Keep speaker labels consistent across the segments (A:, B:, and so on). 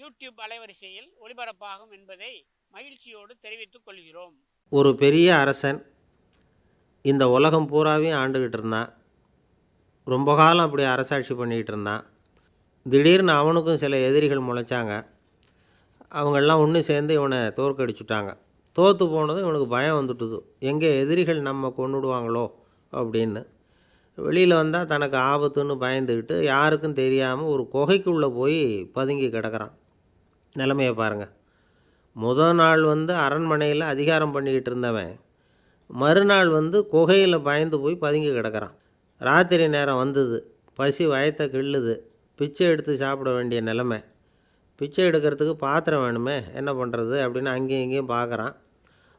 A: YouTube அலைவரிசையில் ஒளிபரப்பாகும் என்பதை மகிழ்ச்சியோடு தெரிவித்துக் கொள்கிறோம்.
B: ஒரு பெரிய அரசன் இந்த உலகம் பூராவையும் ஆண்டுக்கிட்டு இருந்தான். ரொம்ப காலம் அப்படி அரசாட்சி பண்ணிக்கிட்டு இருந்தான். திடீர்னு அவனுக்கும் சில எதிரிகள் முளைச்சாங்க. அவங்கெல்லாம் ஒன்று சேர்ந்து இவனை தோற்கடிச்சுட்டாங்க. தோற்று போனதும் இவனுக்கு பயம் வந்துட்டுது. எங்கே எதிரிகள் நம்ம கொண்டுடுவாங்களோ அப்படின்னு. வெளியில் வந்தால் தனக்கு ஆபத்துன்னு பயந்துக்கிட்டு யாருக்கும் தெரியாமல் ஒரு குகைக்குள்ளே போய் பதுங்கி கிடக்கிறான். நிலமையை பாருங்கள் முதல் நாள் வந்து அரண்மனையில் அதிகாரம் பண்ணிக்கிட்டு இருந்தவன் மறுநாள் வந்து குகையில் பயந்து போய் பதுங்கி கிடக்கிறான். ராத்திரி நேரம் வந்தது. பசி வயத்தை கிள்ளுது. பிச்சை எடுத்து சாப்பிட வேண்டிய நிலமை. பிச்சை எடுக்கிறதுக்கு பாத்திரம் வேணுமே என்ன பண்ணுறது அப்படின்னு அங்கேயும் இங்கேயும் பார்க்குறான்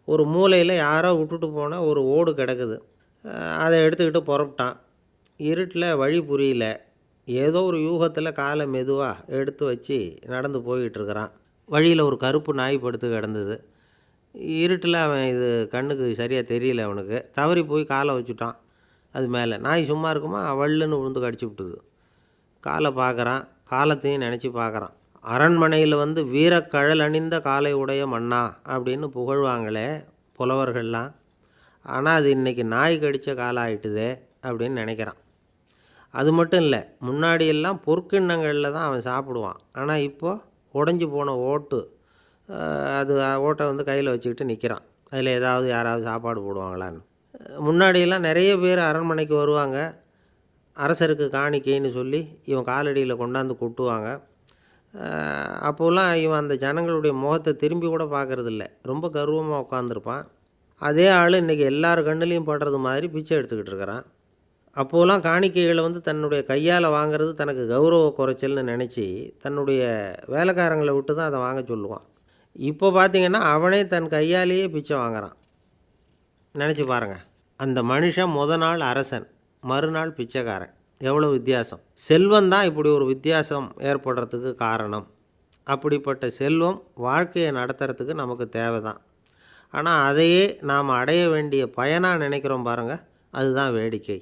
B: ஒரு மூலையில் யாரோ விட்டுட்டு போனால் ஒரு ஓடு கிடக்குது. அதை எடுத்துக்கிட்டு புறப்பட்டான். இருட்டில் வழி புரியல. ஏதோ ஒரு யூகத்தில் காலை மெதுவாக எடுத்து வச்சு நடந்து போயிட்டுருக்கிறான். வழியில் ஒரு கருப்பு நாய் படுத்து கிடந்தது. இருட்டில் அவன் இது கண்ணுக்கு சரியாக தெரியல அவனுக்கு. தவறி போய் காலை வச்சுட்டான் அது மேலே. நாய் சும்மா இருக்குமா? வள்ளுன்னு விழுந்து கடிச்சு விட்டுது. காலை பார்க்குறான் காலத்தையும் நினச்சி பார்க்குறான் அரண்மனையில் வந்து வீரக்கழல் அணிந்த காலை உடைய மன்னா அப்படின்னு புகழ்வாங்களே புலவர்கள்லாம். ஆனால் அது இன்றைக்கி நாய் கடித்த காலம் ஆயிட்டுதே அப்படின்னு நினைக்கிறான். அது மட்டும் இல்லை முன்னாடி எல்லாம் பொற்கிண்ணங்களில் தான் அவன் சாப்பிடுவான். ஆனால் இப்போது உடஞ்சி போன ஓட்டு அது ஓட்டை வந்து கையில் வச்சுக்கிட்டு நிற்கிறான் அதில் ஏதாவது யாராவது சாப்பாடு போடுவாங்களான்னு. முன்னாடியெல்லாம் நிறைய பேர் அரண்மனைக்கு வருவாங்க. அரசருக்கு காணிக்கைன்னு சொல்லி இவன் காலடியில் கொண்டாந்து கொட்டுவாங்க. அப்போல்லாம் இவன் அந்த ஜனங்களுடைய முகத்தை திரும்பி கூட பார்க்குறதில்ல. ரொம்ப கர்வமாக உட்காந்துருப்பான் அதே ஆள் இன்றைக்கி எல்லார் கண்ணுலேயும் படுறது மாதிரி பிச்சை எடுத்துக்கிட்டு இருக்கிறான். அப்போலாம் காணிக்கைகளை வந்து தன்னுடைய கையால் வாங்குறது தனக்கு கௌரவ குறைச்சல்னு நினச்சி தன்னுடைய வேலைக்காரங்களை விட்டு தான் அதை வாங்க சொல்லுவான். இப்போ பார்த்திங்கன்னா அவனே தன் கையாலேயே பிச்சை வாங்குறான். நினச்சி பாருங்கள் அந்த மனுஷன் முத நாள் அரசன் மறுநாள் பிச்சைக்காரன். எவ்வளோ வித்தியாசம். செல்வம் தான் இப்படி ஒரு வித்தியாசம் ஏற்படுறதுக்கு காரணம். அப்படிப்பட்ட செல்வம் வாழ்க்கையை நடத்துறதுக்கு நமக்கு தேவை தான் ஆனால் அதையே நாம் அடைய வேண்டிய பயனாக நினைக்கிறோம் பாருங்கள் அதுதான் வேடிக்கை.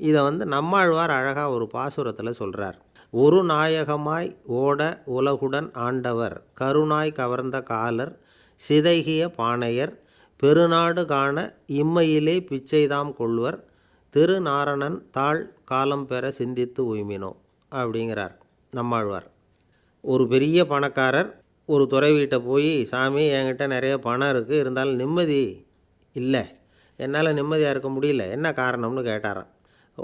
B: இதை வந்து நம்மாழ்வார் அழகாக ஒரு பாசுரத்தில் சொல்கிறார் ஒரு நாயகமாய் ஓட உலகுடன் ஆண்டவர் கருணாய் கவர்ந்த காலர் சிதைகிய பாணையர் பெருநாடு காண இம்மையிலே பிச்சைதாம் கொள்வர் திருநாரணன் தாழ் காலம் பெற சிந்தித்து உய்மினோ அப்படிங்கிறார் நம்மாழ்வார். ஒரு பெரிய பணக்காரர் ஒரு துறவிகிட்ட போய் சாமி என்கிட்ட நிறைய பணம் இருக்குது இருந்தாலும் நிம்மதி இல்லை. என்னால் நிம்மதியாக இருக்க முடியல. என்ன காரணம்னு கேட்டாரான்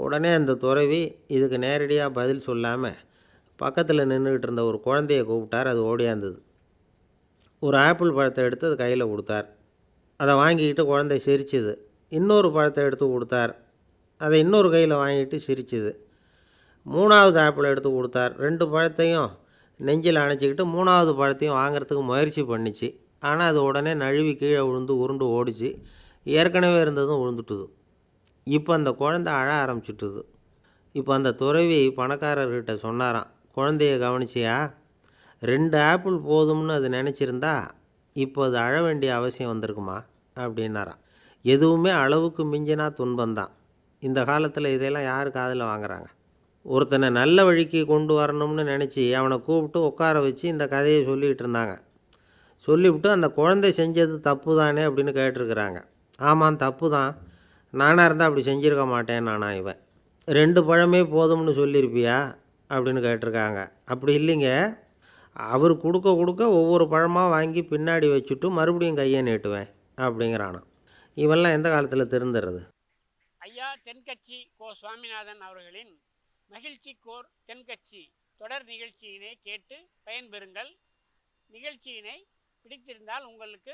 B: உடனே அந்த துறவி இதுக்கு நேரடியாக பதில் சொல்லாமல் பக்கத்தில் நின்றுக்கிட்டு இருந்த ஒரு குழந்தைய கூப்பிட்டார். அது ஓடியாந்தது. ஒரு ஆப்பிள் பழத்தை எடுத்து அது கையில் கொடுத்தார். அதை வாங்கிக்கிட்டு குழந்தை சிரிச்சுது. இன்னொரு பழத்தை எடுத்து கொடுத்தார். அதை இன்னொரு கையில் வாங்கிட்டு சிரிச்சுது. மூணாவது ஆப்பிள் எடுத்து கொடுத்தார். ரெண்டு பழத்தையும் நெஞ்சில் அணைச்சிக்கிட்டு மூணாவது பழத்தையும் வாங்குறதுக்கு முயற்சி பண்ணிச்சு. ஆனால் அது உடனே நழுவி கீழே விழுந்து உருண்டு ஓடிச்சு. ஏற்கனவே இருந்ததும் விழுந்துட்டுது இப்போ அந்த குழந்தை அழ ஆரம்பிச்சுட்டுது. இப்போ அந்த துறவி பணக்காரர்கிட்ட சொன்னாராம் குழந்தைய கவனிச்சியா? ரெண்டு ஆப்பிள் போதும்னு அது நினச்சிருந்தா இப்போ அது அழ வேண்டிய அவசியம் வந்திருக்குமா? அப்படின்னாராம். எதுவுமே அளவுக்கு மிஞ்சினா துன்பம்தான் இந்த காலத்தில் இதெல்லாம் யார் காதில் வாங்குறாங்க? ஒருத்தனை நல்ல வழிக்கு கொண்டு வரணும்னு நினச்சி அவனை கூப்பிட்டு உட்கார வச்சு இந்த கதையை சொல்லிகிட்டு இருந்தாங்க. சொல்லிவிட்டு அந்த குழந்தை செஞ்சது தப்பு தானே அப்படின்னு கேட்டிருக்கிறாங்க. ஆமாம் தப்பு தான். நானாக இருந்தால் அப்படி செஞ்சுருக்க மாட்டேன் நானா இவன் ரெண்டு பழமே போதும்னு சொல்லியிருப்பியா அப்படின்னு கேட்டிருக்காங்க. அப்படி இல்லைங்க. அவர் கொடுக்க கொடுக்க ஒவ்வொரு பழமாக வாங்கி பின்னாடி வச்சுட்டு மறுபடியும் கையை நீட்டுவேன் அப்படிங்கிறானா இவெல்லாம் எந்த காலத்தில் திருந்துறது?
A: ஐயா தென்கட்சி கோ சுவாமிநாதன் அவர்களின் மகிழ்ச்சி கோர் தென்கட்சி தொடர் நிகழ்ச்சியினை கேட்டு பயன்பெறுங்கள். நிகழ்ச்சியினை பிடித்திருந்தால் உங்களுக்கு